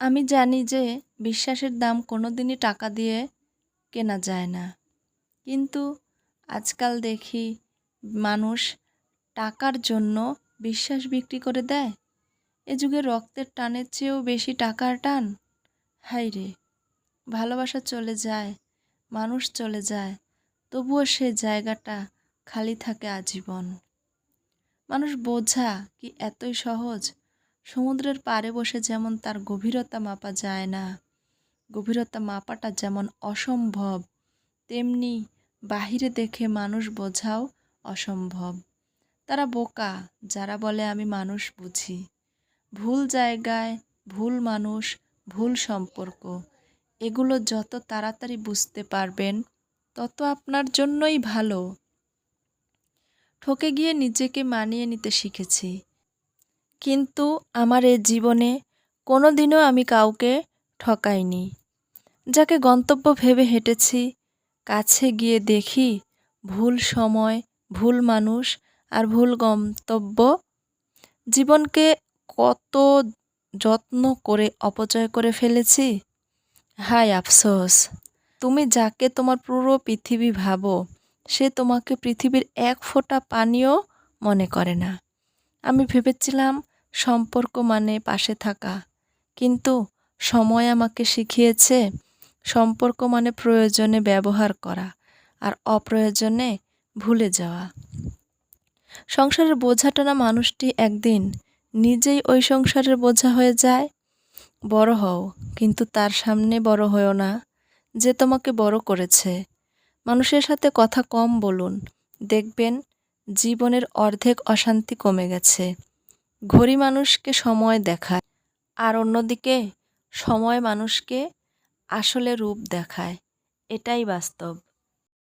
আমি জানি যে বিশ্বাসের দাম কোনো দিনই টাকা দিয়ে কেনা যায় না। কিন্তু আজকাল দেখি মানুষ টাকার জন্য বিশ্বাস বিক্রি করে দেয়। এ যুগে রক্তের টানের চেয়েও বেশি টাকার টান। হাই রে, ভালোবাসা চলে যায়, মানুষ চলে যায়, তবুও সে জায়গাটা খালি থাকে আজীবন। মানুষ বোঝা কি এতই সহজ সমুদ্রের পাড়ে বসে যেমন তার গভীরতা মাপা যায় না, গভীরতা মাপাটা যেমন অসম্ভব, তেমনি বাহিরে দেখে মানুষ বোঝাও অসম্ভব। তারা বোকা, যারা বলে, আমি মানুষ বুঝি। ভুল জায়গায় ভুল মানুষ, ভুল সম্পর্ক, এগুলো যত তাড়াতাড়ি বুঝতে পারবেন, তত আপনার জন্যই ভালো। ঠকে গিয়ে নিজেকে মানিয়ে নিতে শিখেছি। কিন্তু আমার এ জীবনে কোনো দিনও আমি কাউকে ঠকাইনি। যাকে গন্তব্য ভেবে হেঁটেছি, কাছে গিয়ে দেখি ভুল সময়, ভুল মানুষ আর ভুল গন্তব্য। জীবনকে কত যত্ন করে অপচয় করে ফেলেছি? হায় আফসোস, তুমি যাকে তোমার পুরো পৃথিবী ভাবো, সে তোমাকে পৃথিবীর এক ফোঁটা পানিও মনে করে না। আমি ভেবেছিলাম সম্পর্ক মানে পাশে থাকা। কিন্তু সময় আমাকে শিখিয়েছে সম্পর্ক মানে প্রয়োজনে ব্যবহার করা আর অপ্রয়োজনে ভুলে যাওয়া। সংসারের বোঝাটা না মানুষটি একদিন নিজেই ওই সংসারের বোঝা হয়ে যায়। বড় হও, কিন্তু তার সামনে বড় হও না, যে তোমাকে বড় করেছে। মানুষের সাথে কথা কম বলুন, দেখবেন জীবনের অর্ধেক অশান্তি কমে গেছে। ঘড়ি মানুষকে সময় দেখায় আর অন্যদিকে সময় মানুষকে আসলে রূপ দেখায়। এটাই বাস্তব।